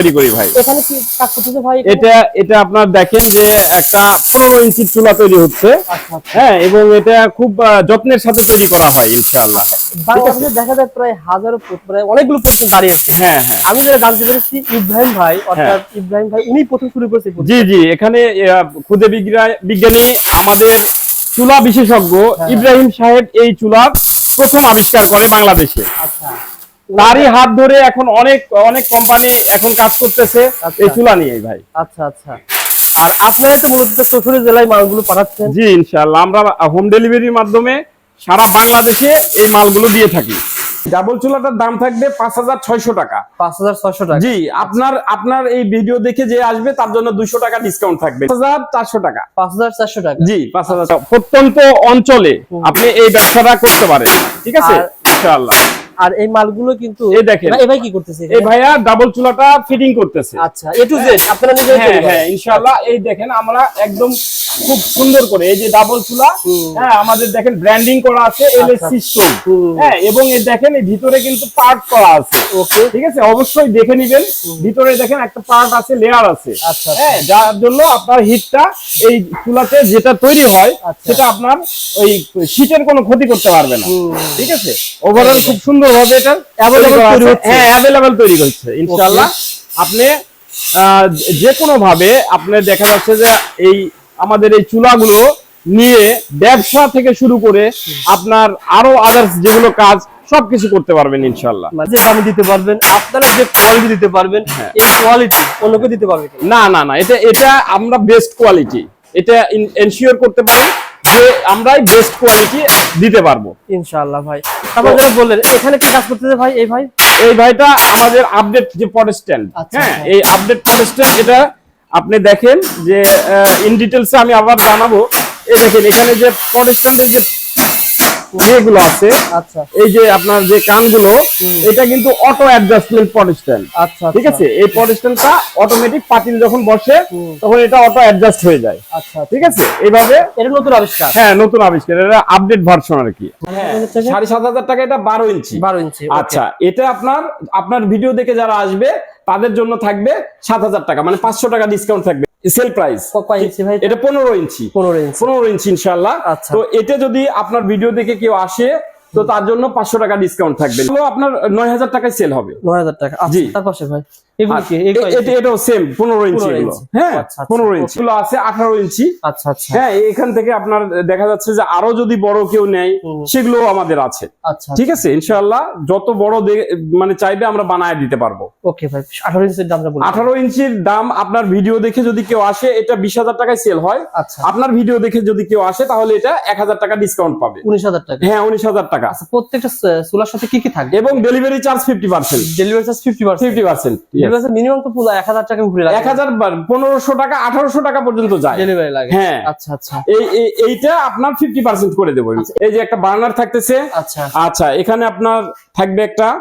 তৈরি করি ভাই। এখানে কি কাজ করতেছে ভাই? এটা এটা আপনার দেখেন যে একটা পনেরো ইঞ্চির চুলা তৈরি হচ্ছে। আচ্ছা আচ্ছা। হ্যাঁ এবং এটা খুব যত্নের সাথে তৈরি করা হয় ইনশাআল্লাহ। বাংলাদেশে দেখা যায় প্রায় হাজারো ফুট প্রায় অনেকগুলো প্রশ্ন দাঁড়িয়ে আছে। হ্যাঁ হ্যাঁ। আমি যেটা জানতে পেরেছি ইব্রাহিম ভাই অর্থাৎ ইব্রাহিম ভাই উনি প্রথম শুরু করেছে জি জি এখানে বিজ্ঞা- বিজ্ঞানী আমাদের চুলা বিশেষজ্ঞ ইব্রাহিম সাহেব এই চুলার প্রথম আবিষ্কার করে বাংলাদেশে। আচ্ছা। তারই হাত ধরে এখন অনেক অনেক কোম্পানি এখন কাজ করতেছে আচ্ছা। এই চুলা নিয়ে ভাই। আচ্ছা আচ্ছা। আর আপনারা তো মূলত চৌধুরী জেলায় মালগুলো পাঠাচ্ছেন। জি ইনশাআল্লাহ। আমরা হোম ডেলিভারির মাধ্যমে সারা বাংলাদেশে এই মালগুলো দিয়ে থাকি। ডাবল চুলাটার দাম থাকবে পাঁচ হাজার ছয়শো টাকা। পাঁচ হাজার ছয়শো টাকা। জি আপনার আপনার এই ভিডিও দেখে যে আসবে তার জন্য দুইশো টাকা ডিসকাউন্ট থাকবে। পাঁচ হাজার চারশো টাকা। পাঁচ হাজার চারশো টাকা। জি পাঁচ হাজার প্রত্যন্ত অঞ্চলে আপনি এই ব্যবসাটা করতে পারেন। ঠিক আছে? ইনশাআল্লাহ। আর এই মালগুলো কিন্তু এই দেখেন। এই ভাই কি করতেছে এই ভাইয়া ডাবল চুলাটা ফিটিং করতেছে। আচ্ছা এ টু জেড আপনারা নিজেরা হ্যাঁ হ্যাঁ ইনশাআল্লাহ। এই দেখেন আমরা একদম খুব সুন্দর করে এই যে ডাবল চুলা হ্যাঁ আমাদের দেখেন ব্র্যান্ডিং করা আছে এলএসসি স্টোভ হুম। হ্যাঁ এবং এই দেখেন এই ভিতরে কিন্তু পার্ট করা আছে। ওকে ঠিক আছে? অবশ্যই দেখে নিবেন। ভিতরে দেখেন একটা পার্ট আছে লেয়ার আছে। আচ্ছা। হ্যাঁ যার জন্য আপনার হিটটা এই চুলাতে যেটা তৈরি হয় আচ্ছা। সেটা আপনার ওই শীতের কোনো ক্ষতি করতে পারবে না। ঠিক আছে? ওভারঅল খুব সুন্দর ভাবে এটা তৈরি। হচ্ছে। হ্যাঁ অ্যাভেলেবেল তৈরি ইনশাআল্লাহ আপনি যে কোনো ভাবে আপনি দেখা যাচ্ছে যে এই আমাদের এই চুলাগুলো নিয়ে ব্যবসা থেকে শুরু করে আপনার আরও আদার্স যেগুলো কাজ সবকিছু করতে পারবেন ইনশাআল্লাহ মানে যে দামে দিতে পারবেন আপনারা যে কোয়ালিটি দিতে পারবেন হ্যাঁ। এই কোয়ালিটি অন্যকে দিতে পারবে কিনা? না না না এটা এটা আমরা বেস্ট কোয়ালিটি এটা এনশিওর করতে পারি যে আমরাই বেস্ট কোয়ালিটি দিতে পারব। ইনশাআল্লাহ ভাই। তারপর যেটা বললেন এখানে কি কাজ করতেছে ভাই এই ভাই? এই ভাইটা আমাদের আপডেট যে পডস্ট্যান্ড আচ্ছা, হ্যাঁ আচ্ছা। এই আপডেট পডস্ট্যান্ড এটা আপনি দেখেন যে ইন ডিটেলসে আমি আবার জানাব। এই দেখেন এখানে যে পডস্ট্যান্ডের যে ইয়েগুলো আছে আচ্ছা। এই যে আপনার যে কানগুলো এটা কিন্তু অটো অ্যাডজাস্টমেন্ট পডস্ট্যান্ড আচ্ছা ঠিক আছে? এই পডস্ট্যান্ডটা অটোমেটিক পাতিল যখন বসে তখন এটা অটো অ্যাডজাস্ট হয়ে যায়। আচ্ছা ঠিক আছে? এইভাবে এটা নতুন আবিষ্কার। হ্যাঁ নতুন আবিষ্কার। এটা আপডেট ভার্সন আর কি। হ্যাঁ টাকা? সাড়ে সাত হাজার টাকা এটা বারো ইঞ্চি। বারো ইঞ্চি আচ্ছা এটা আপনার আপনার ভিডিও দেখে যারা আসবে তাদের জন্য থাকবে সাত হাজার টাকা মানে পাঁচশো টাকা ডিসকাউন্ট থাকবে। Sell price. ইঞ্চি ভাই এটা? পনেরো ইঞ্চি। পনেরো ইঞ্চি। পনেরো ইঞ্চি ইনশাল্লাহ আচ্ছা। তো এটা যদি আপনার ভিডিও দেখে কেউ আসে তো তার জন্য পাঁচশো টাকা ডিসকাউন্ট থাকবে। আপনার নয় হাজার টাকায় সেল হবে। নয় হাজার টাকা। আচ্ছা জি। তার পাশে ভাই এটাও সেম পনেরো ইঞ্চি এগুলো। হ্যাঁ আচ্ছা, আচ্ছা, পনেরো ইঞ্চি এগুলো আছে আঠারো ইঞ্চি আচ্ছা আচ্ছা। হ্যাঁ এখান থেকে আপনার দেখা যাচ্ছে যে আরও যদি বড় কেউ নেয় সেগুলো আমাদের আছে। ঠিক আছে? ইনশাআল্লাহ যত বড় মানে চাইবে আমরা বানায় দিতে পারব। ওকে ভাই আঠারো ইঞ্চির দামটা আঠারো ইঞ্চির দাম আপনার ভিডিও দেখে যদি কেউ আসে এটা বিশ হাজার টাকায় সেল হয়। আচ্ছা। আপনার ভিডিও দেখে যদি কেউ আসে তাহলে এটা এক হাজার টাকা ডিসকাউন্ট পাবে। উনিশ হাজার টাকা। হ্যাঁ উনিশ হাজার টাকা। আচ্ছা প্রত্যেকটা চুলার সাথে কি কি থাকবে? এবং delivery charge fifty percent delivery charge fifty percent fifty percent delivery minimum তো পুরো এক হাজার টাকা ঘুরে এক হাজার পনেরোশো টাকা আঠারোশো টাকা পর্যন্ত যায়। ডেলিভারি লাগে। হ্যাঁ। আচ্ছা আচ্ছা। এই এই- এইটা আপনার ফিফটি পার্সেন্ট করে দেবো। এই যে একটা বার্নার থাকতেছে। আচ্ছা। আচ্ছা এখানে আপনার থাকবে একটা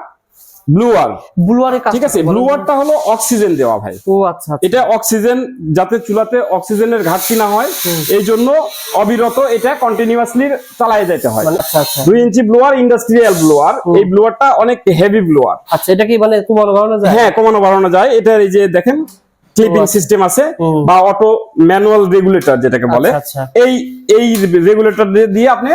ব্লু ওয়ার ব্লুয়ারের ঠিক আছে ব্লু ওয়ারটা হলো অক্সিজেন দেওয়া ভাই। ও আচ্ছা আচ্ছা। এটা অক্সিজেন যাতে চুলাতে অক্সিজেনের ঘাটতি না হয় এই জন্য অবিরত এটা কন্টিনিউয়াসলি চালায় যেতে হয়। মানে আচ্ছা আচ্ছা। দুই ইঞ্চি ব্লোয়ার ইন্ডাস্ট্রিয়াল ব্লোয়ার এই ব্লোয়ারটা অনেক হেভি ব্লোয়ার আচ্ছা এটা কি মানে কমানো বাড়ানো যায়? হ্যাঁ কমানো বাড়ানো যায়। এটা এই যে দেখেন ক্লিপিং। সিস্টেম আছে বা অটো ম্যানুয়াল রেগুলেটর যেটাকে বলে। এই এই রেগুলেটর দিয়ে আপনি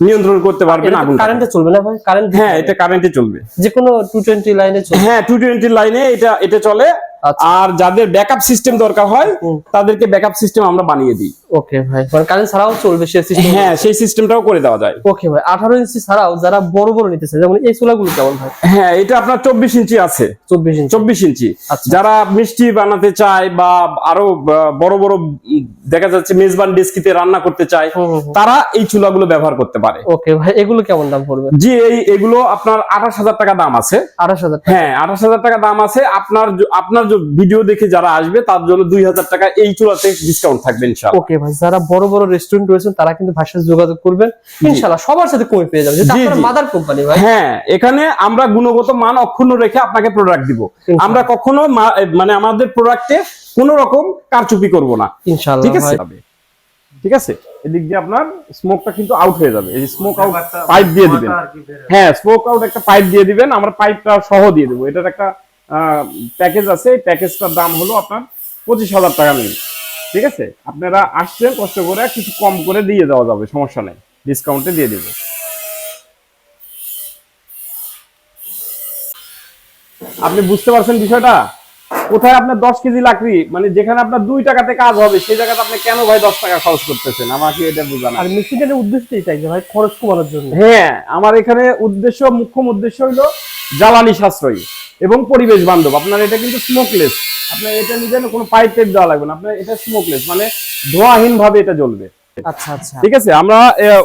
নিয়ন্ত্রণ করতে পারবেন আগুন কারেন্টে চলবে না ভাই? কারেন্ট হ্যাঁ এটা কারেন্টে চলবে। যে কোনো টু টোয়েন্টি লাইনে চলবে। হ্যাঁ টু টোয়েন্টি লাইনে এটা এটা চলে। আচ্ছা। আর যাদের ব্যাকআপ সিস্টেম দরকার হয় তাদেরকে ব্যাকআপ সিস্টেম আমরা বানিয়ে দিই। ওকে ভাই। মানে কারেন্ট ছাড়াও চলবে সে সিস্টেম হ্যাঁ সেই সিস্টেমটাও করে দেওয়া যায়। ওকে ভাই। আঠারো ইঞ্চি ছাড়াও যারা বড় বড় নিতেছে যেমন এই চুলাগুলো কেমন ভাই? হ্যাঁ এটা আপনার চব্বিশ ইঞ্চি আছে। চব্বিশ ইঞ্চি। চব্বিশ ইঞ্চি। আচ্ছা। যারা মিষ্টি বানাতে চায় বা আরও বড় বড় দেখা যাচ্ছে মেজবান ডেস্কিতে রান্না করতে চায়। তারা এই চুলাগুলো ব্যবহার করতে পারে। ওকে ভাই এগুলো কেমন দাম পড়বে? জি এই এগুলো আপনার আঠাশ হাজার টাকা দাম আছে। আঠাশ হাজার টাকা। হ্যাঁ আঠাশ হাজার টাকা দাম আছে। আপনার আপনার যে ভিডিও দেখে যারা আসবে তার জন্য দুই হাজার টাকা এই চুলাতে ডিসকাউন্ট থাকবে ইনশাআল্লাহ। ওকে ভাই যারা বড় বড় রেস্টুরেন্ট রয়েছেন তারা কিন্তু ভাইয়ের সাথে যোগাযোগ করবেন। ইনশাল্লাহ সবার সাথে কমে পেয়ে যাবে যেটা জি, আপনার জি। মাদার কোম্পানি ভাই। হ্যাঁ এখানে আমরা গুণগত মান অক্ষুণ্ণ রেখে আপনাকে প্রোডাক্ট দিব। আমরা কখনো মানে আমাদের প্রোডাক্টে কোনো রকম কারচুপি করব না। ইনশাল্লাহ ঠিক আছে? ঠিক আছে? এদিক দিয়ে আপনার স্মোকটা কিন্তু আউট হয়ে যাবে। এই স্মোক আউট পাইপ দিয়ে দিবেন। হ্যাঁ স্মোক আউট একটা পাইপ দিয়ে দিবেন। আমরা পাইপটা সহ দিয়ে দেবো। এটার একটা প্যাকেজ আছে। এই প্যাকেজটার দাম হলো আপনার পঁচিশ হাজার টাকা নেই ঠিক আছে? আপনারা আসছেন কষ্ট করে কিছু কম করে দিয়ে দেওয়া যাবে সমস্যা নেই। ডিসকাউন্টে দিয়ে দেবে আপনি বুঝতে পারছেন বিষয়টা? কোথায় আপনার দশ কেজি লাকড়ি? মানে যেখানে আপনার দুই টাকাতে কাজ হবে সেই জায়গাতে আপনি কেন ভাই দশ টাকা খরচ করতেছেন? আমাকে এটা বোঝান আর মেশিনের উদ্দেশ্য এটাই যে ভাই খরচ কমানোর জন্য। হ্যাঁ আমার এখানে উদ্দেশ্য মুখ্য উদ্দেশ্য হলো জ্বালানি সাশ্রয়ী এবং পরিবেশ বান্ধব। আপনার এটা কিন্তু স্মোকলেস আপনার এটা নিজের কোনো পাইপ টাইপ দেওয়া লাগবে না। আপনার এটা স্মোকলেস মানে ধোঁয়াহীন ভাবে এটা জ্বলবে। আচ্ছা আচ্ছা। ঠিক আছে? আমরা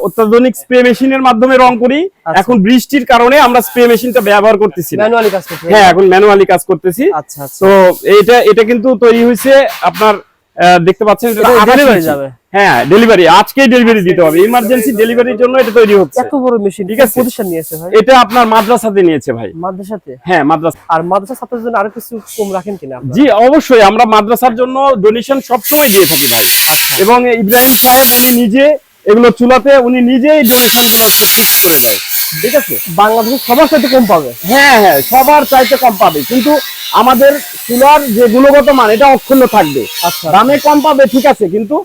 অত্যাধুনিক স্প্রে মেশিনের মাধ্যমে রং করি। আচ্ছা। এখন বৃষ্টির কারণে আমরা স্প্রে মেশিনটা ব্যবহার করতেছি ম্যানুয়ালি কাজ করতেছি হ্যাঁ এখন ম্যানুয়ালি কাজ করতেছি। আচ্ছা আচ্ছা। তো এটা এটা কিন্তু তৈরি হয়েছে আপনার দেখতে পাচ্ছেন এটা এটা 28 delivery ইঞ্চি। যাবে? হ্যাঁ ডেলিভারি আজকেই ডেলিভারি দিতে হবে। ইমার্জেন্সি ডেলিভারির জন্য এটা তৈরি হচ্ছে। এত বড় মেশিন ঠিক আছে। প্রতিষ্ঠান নিয়েছে ভাই। এটা আপনার মাদ্রাসাতে নিয়েছে ভাই। মাদ্রাসাতে? হ্যাঁ মাদ্রাসা। আর মাদ্রাসা ছাত্রদের জন্য আরও কিছু কম রাখেন কিনা? জি অবশ্যই। আমরা মাদ্রাসার জন্য ডোনেশন সবসময় দিয়ে থাকি ভাই। আচ্ছা। এবং ইব্রাহিম সাহেব উনি নিজে এগুলো চুলাতে উনি নিজেই ডোনেশনগুলো ফিক্স করে দেয়। ঠিক আছে? বাংলাদেশের সবার সাথে কম পাবে। হ্যাঁ হ্যাঁ সবার চাইতে কম পাবে। কিন্তু আমাদের চুলার যে গুণগত মান এটা অক্ষুণ্ণ থাকবে। আচ্ছা। দামে কম পাবে ঠিক আছে কিন্তু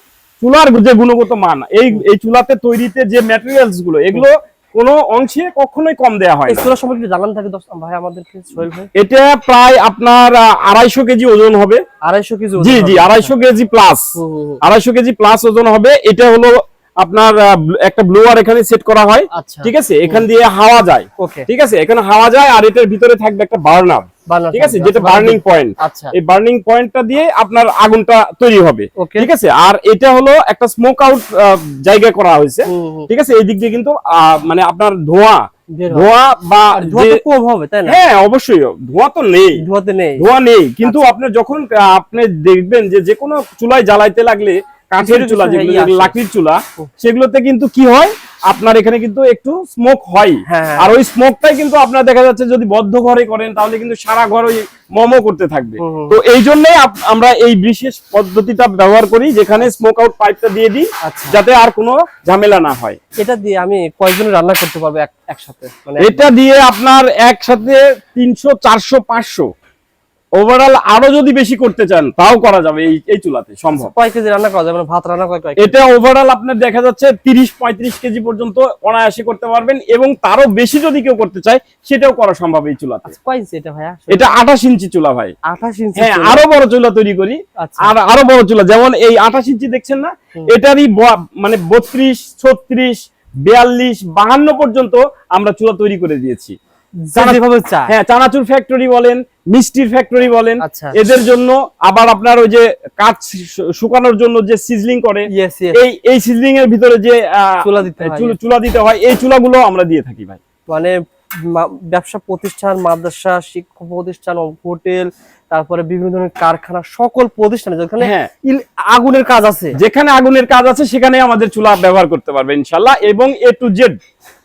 চুলার যে গুণগত মান এই এই চুলাতে তৈরিতে যে ম্যাটেরিয়ালসগুলো এগুলো কোনো অংশে কখনোই কম দেয়া হয় চুলা সম্পর্কে জানান থাকে ভাই আমাদেরকে সোহেল ভাই? এটা প্রায় আপনার আড়াইশো কেজি ওজন হবে। আড়াইশো কেজি জি জি আড়াইশো কেজি প্লাস। আড়াইশো কেজি প্লাস ওজন হবে। এটা হলো আপনার একটা ব্লোয়ার এখানে সেট করা হয় আচ্ছা। ঠিক আছে? এখান দিয়ে হাওয়া যায় ঠিক আছে? এখানে হাওয়া যায় আর এটার ভিতরে থাকবে একটা বার্নার ঠিক আছে? যেটা আচ্ছা, বার্নিং পয়েন্ট আচ্ছা। এই বার্নিং পয়েন্টটা দিয়ে আপনার আগুনটা তৈরি হবে ঠিক আছে? আর এটা হলো একটা স্মোক আউট জায়গা করা হয়েছে। ঠিক আছে? এই দিক দিয়ে কিন্তু মানে আপনার ধোঁয়া ধোঁয়া বা ধোঁয়া তো কম হবে তাই না? হ্যাঁ অবশ্যই। ধোঁয়া তো নেই। ধোঁয়া নেই। কিন্তু আচ্ছা। আপনি যখন আপনি দেখবেন যে যে কোনো চুলায় জ্বালাইতে লাগলে কাঠের চুলা যেগুলো ইয়ে লাকড়ির চুলা সেগুলোতে কিন্তু কি হয়? আপনার এখানে কিন্তু একটু স্মোক হয়। হ্যাঁ, হ্যাঁ। আর ওই স্মোকটাই কিন্তু আপনার দেখা যাচ্ছে যদি বদ্ধ ঘরে করেন তাহলে কিন্তু সারা ঘর ওই মমো করতে থাকবে। তো এই জন্যই আমরা এই বিশেষ পদ্ধতিটা ব্যবহার করি যেখানে স্মোক আউট পাইপটা দিয়ে দিই আচ্ছা। যাতে আর কোনো ঝামেলা না হয়। এটা দিয়ে আমি কয়েকজনের রান্না করতে পারব এক- একসাথে মানে এটা দিয়ে আপনার একসাথে তিনশো চারশো পাঁচশো ওভারঅল আরও যদি বেশি করতে চান তাও করা যাবে এই এই চুলাতে সম্ভব। কয় কেজি রান্না করা যায় মানে ভাত রান্না কয় কয় এটা ওভারঅল আপনার দেখা যাচ্ছে তিরিশ পঁয়ত্রিশ কেজি পর্যন্ত অনায়াসে করতে পারবেন এবং তারও বেশি যদি কেউ করতে চায় সেটাও করা সম্ভব এই চুলাতে। আচ্ছা, কয় ইঞ্চি এটা ভাইয়া? এটা আঠাশ ইঞ্চি চুলা ভাই। আঠাশ ইঞ্চি হ্যাঁ আরও বড় চুলা তৈরি করি। আচ্ছা। আর আরও বড় চুলা যেমন এই আঠাশ ইঞ্চি দেখছেন না এটারই মানে বত্রিশ ছত্রিশ বিয়াল্লিশ বাহান্ন পর্যন্ত আমরা চুলা তৈরি করে দিয়েছি। হ্যাঁ চানাচুর ফ্যাক্টরি বলেন মিষ্টির ফ্যাক্টরি বলেন আচ্ছা। এদের জন্য আবার আপনার ওই যে কাঠ শুকানোর জন্য যে সিজলিং করে এই এই সিজলিং এর ভিতরে যে চুলা দিতে হয়। চুলা দিতে হয় এই চুলাগুলো আমরা দিয়ে থাকি ভাই। মানে ব্যবসা প্রতিষ্ঠান মাদ্রাসা শিক্ষা প্রতিষ্ঠান হোটেল তারপরে বিভিন্ন ধরনের কারখানা সকল প্রতিষ্ঠানে যেখানে হ্যাঁ। আগুনের কাজ আছে। যেখানে আগুনের কাজ আছে সেখানে আমাদের চুলা ব্যবহার করতে পারবেন ইনশাল্লাহ এবং এ টু জেড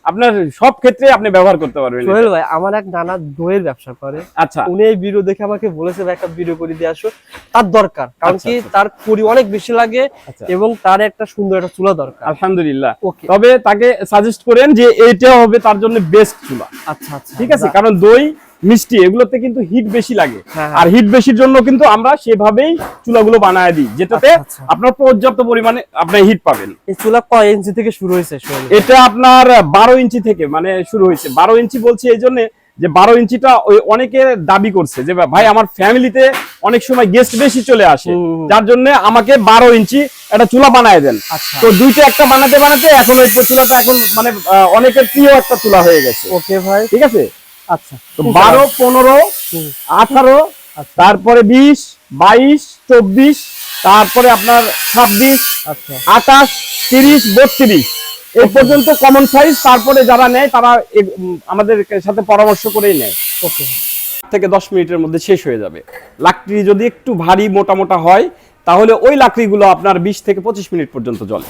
আপনার সব ক্ষেত্রে আপনি ব্যবহার করতে পারবেন সোহেল ভাই আমার এক নানা দইয়ের ব্যবসা করে। আচ্ছা। উনি এই ভিডিও দেখে আমাকে বলেছে ভাই একটা ভিডিও করে দিয়ে আসো। তার দরকার কারণ আচ্ছা, কি আচ্ছা। তার খড়ি অনেক বেশি লাগে আচ্ছা। এবং তার একটা সুন্দর একটা চুলা দরকার। আলহামদুলিল্লাহ। তবে তাকে সাজেস্ট করেন যে এটা হবে তার জন্য বেস্ট চুলা। আচ্ছা আচ্ছা। ঠিক আছে? কারণ দই মিষ্টি এগুলোতে কিন্তু হিট বেশি লাগে। হ্যাঁ, হ্যাঁ। আর হিট বেশির জন্য কিন্তু আমরা সেভাবেই চুলাগুলো বানায় দিই যেটাতে আচ্ছা, আচ্ছা। আপনার পর্যাপ্ত পরিমাণে আপনি হিট পাবেন। এই চুলা কয় ইঞ্চি থেকে শুরু হয়েছে এটা আপনার বারো ইঞ্চি থেকে মানে শুরু হয়েছে। বারো ইঞ্চি বলছি এই জন্য যে বারো ইঞ্চিটা ওই অনেকে দাবি করছে যে ভাই আমার ফ্যামিলিতে অনেক সময় গেস্ট বেশি চলে আসে। যার জন্য আমাকে বারো ইঞ্চি একটা চুলা বানায় দেন। আচ্ছা। তো দুইটা একটা বানাতে বানাতে এখন ওই চুলাটা এখন মানে অনেকের প্রিয় একটা চুলা হয়ে গেছে। ওকে ভাই। ঠিক আছে? আচ্ছা তো বারো পনেরো আঠারো আচ্ছা। তারপরে বিশ বাইশ চব্বিশ তারপরে আপনার ছাব্বিশ আচ্ছা। আঠাশ তিরিশ বত্রিশ। এই পর্যন্ত কমন সাইজ তারপরে যারা নেয় তারা আমাদের সাথে পরামর্শ করেই নেয়। ওকে। থেকে দশ মিনিটের মধ্যে শেষ হয়ে যাবে। লাকড়ি যদি একটু ভারী মোটা মোটা হয় তাহলে ওই লাকড়িগুলো আপনার বিশ থেকে পঁচিশ মিনিট পর্যন্ত জ্বলে।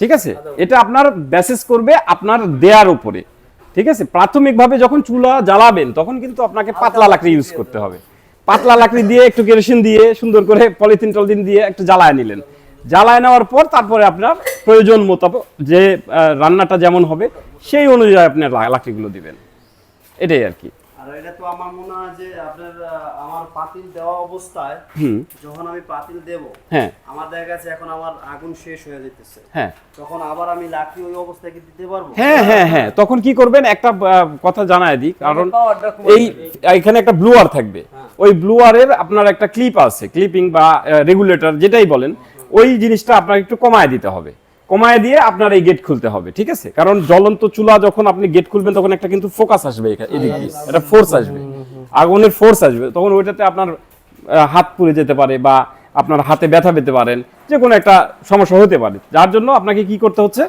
ঠিক আছে? এটা আপনার ব্যাসেস করবে আপনার দেয়ার উপরে। ঠিক আছে? প্রাথমিকভাবে যখন চুলা জ্বালাবেন তখন কিন্তু আপনাকে পাতলা লাকড়ি ইউজ করতে হবে। পাতলা লাকড়ি দিয়ে একটু কেরোসিন দিয়ে সুন্দর করে পলিথিন টলিথিন দিয়ে একটু জ্বালায় নিলেন। জ্বালায় নেওয়ার পর তারপরে আপনার প্রয়োজন মোতাবেক যে রান্নাটা যেমন হবে সেই অনুযায়ী আপনি লাকড়িগুলো দিবেন। এটাই আর কি। আর এটা তো আমার মনে হয় যে আপনার আমার পাতিল দেওয়া অবস্থায় যখন আমি পাতিল দেব হ্যাঁ। আমার দেখা গেছে এখন আমার আগুন শেষ হয়ে যেতেছে। হ্যাঁ। তখন আবার আমি লাঠি ওই অবস্থায় কি দিতে পারব? হ্যাঁ হ্যাঁ হ্যাঁ। তখন কি করবেন? একটা কথা জানায় দিই। কারণ এই এখানে একটা ব্লুয়ার থাকবে। ওই ব্লুয়ারের আপনার একটা ক্লিপ আছে। ক্লিপিং বা রেগুলেটর যেটাই বলেন ওই জিনিসটা আপনার একটু কমায় দিতে হবে। কমায় দিয়ে আপনার এই গেট খুলতে হবে ঠিক আছে? কারণ জ্বলন্ত চুলা যখন আপনি গেট খুলবেন তখন একটা কিন্তু ফোকাস আসবে এদিক দিয়ে। একটা ফোর্স আসবে। আগুনের ফোর্স আসবে। তখন ওইটাতে আপনার হাত পুড়ে যেতে পারে বা আপনার হাতে ব্যথা পেতে পারেন যে কোনো একটা সমস্যা হতে পারে। যার জন্য আপনাকে কি করতে হচ্ছে?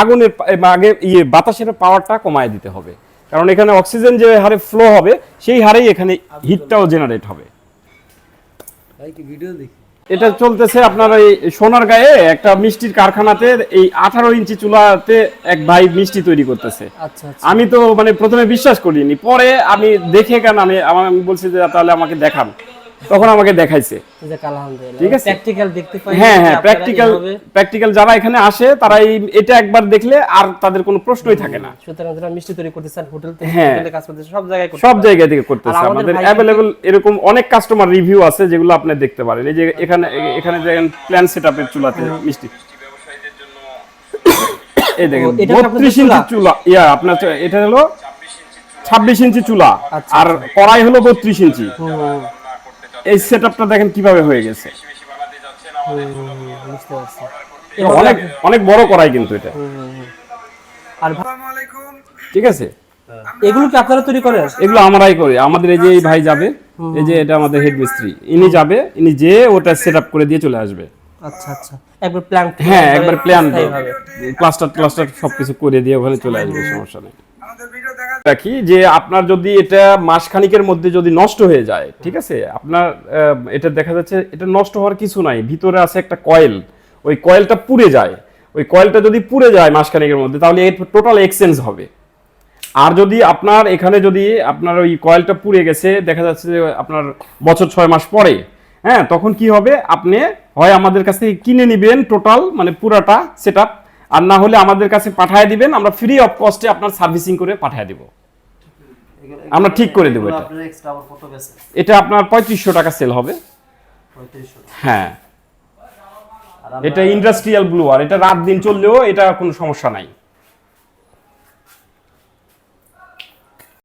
আগুনের আগে ইয়ে বাতাসের পাওয়ারটা কমায় দিতে হবে। কারণ এখানে অক্সিজেন যে হারে ফ্লো হবে সেই হারেই এখানে হিটটাও জেনারেট হবে। ভিডিও দেখি। এটা চলতেছে আপনার এই সোনার গায়ে একটা মিষ্টির কারখানাতে এই আঠারো ইঞ্চি চুলাতে এক ভাই মিষ্টি তৈরি করতেছে। আচ্ছা আচ্ছা। আমি তো মানে প্রথমে বিশ্বাস করিনি পরে আমি দেখে কেন আমি আমার- আমি বলছি যে তাহলে আমাকে দেখান। তখন আমাকে দেখাইছে। ঠিক আছে। প্র্যাকটিক্যাল দেখতে পাই হ্যাঁ হ্যাঁ প্র্যাকটিক্যাল প্র্যাকটিক্যাল যারা এখানে আসে তারা এই এটা একবার দেখলে আর তাদের কোনো প্রশ্নই থাকে না। সুতরাং যারা মিষ্টি তৈরি করতেছেন হোটেল থেকে হ্যাঁ। কাজ সব জায়গায় করতে সব। জায়গা থেকে করতেছে আমাদের অ্যাভেলেবল এরকম অনেক কাস্টমার রিভিউ আছে যেগুলো আপনি দেখতে পারেন। এই যে এখানে এখানে দেখেন প্ল্যান সেটআপের চুলাতে মিষ্টি। এই দেখেন ও, এটা কি আপনাদের বত্রিশ ইঞ্চি চুলা? ইয়া আপনার এটা হলো ছাব্বিশ ইঞ্চি চুলা। আচ্ছা, আর কড়াই হলো বত্রিশ ইঞ্চি। হুম, এই সেটআপটা দেখেন কীভাবে হয়ে গেছে। অনেক অনেক বড় করাই কিন্তু এটা। আর ঠিক আছে? এগুলো কি আপনারা তৈরি করেন এগুলো আমরাই করি। আমাদের এই যে এই ভাই যাবে এই যে এটা আমাদের হেড মিস্ত্রি ইনি যাবে ইনি যে ওটা সেট করে দিয়ে চলে আসবে। আচ্ছা আচ্ছা। একবার প্ল্যান হ্যাঁ একবার প্ল্যান প্লাস্টার প্লাস্টার সবকিছু করে দিয়ে ওখানে চলে আসবে সমস্যা নেই। রাখি যে আপনার যদি এটা মাসখানিকের মধ্যে যদি নষ্ট হয়ে যায়, ঠিক আছে? আপনার এটা দেখা যাচ্ছে এটা নষ্ট হওয়ার কিছু নাই। ভিতরে আছে একটা কয়েল ওই কয়েলটা পুড়ে যায়। ওই কয়েলটা যদি পুড়ে যায় মাসখানিকের মধ্যে, তাহলে এর টোটাল এক্সচেঞ্জ হবে। আর যদি আপনার এখানে যদি আপনার ওই কয়েলটা পুড়ে গেছে, দেখা যাচ্ছে যে আপনার বছর ছয় মাস পরে হ্যাঁ তখন কি হবে? আপনি হয় আমাদের কাছ থেকে কিনে নেবেন টোটাল মানে পুরাটা সেট আর না হলে আমাদের কাছে পাঠিয়ে দিবেন আমরা ফ্রি অফ কস্টে আপনার সার্ভিসিং করে পাঠিয়ে দিব। আমরা ঠিক করে দেবো এটা। এটা আপনার পঁয়ত্রিশশো টাকা সেল হবে। হ্যাঁ। এটা ইন্ডাস্ট্রিয়াল ব্লু আর এটা রাত দিন চললেও এটা কোনো সমস্যা নাই।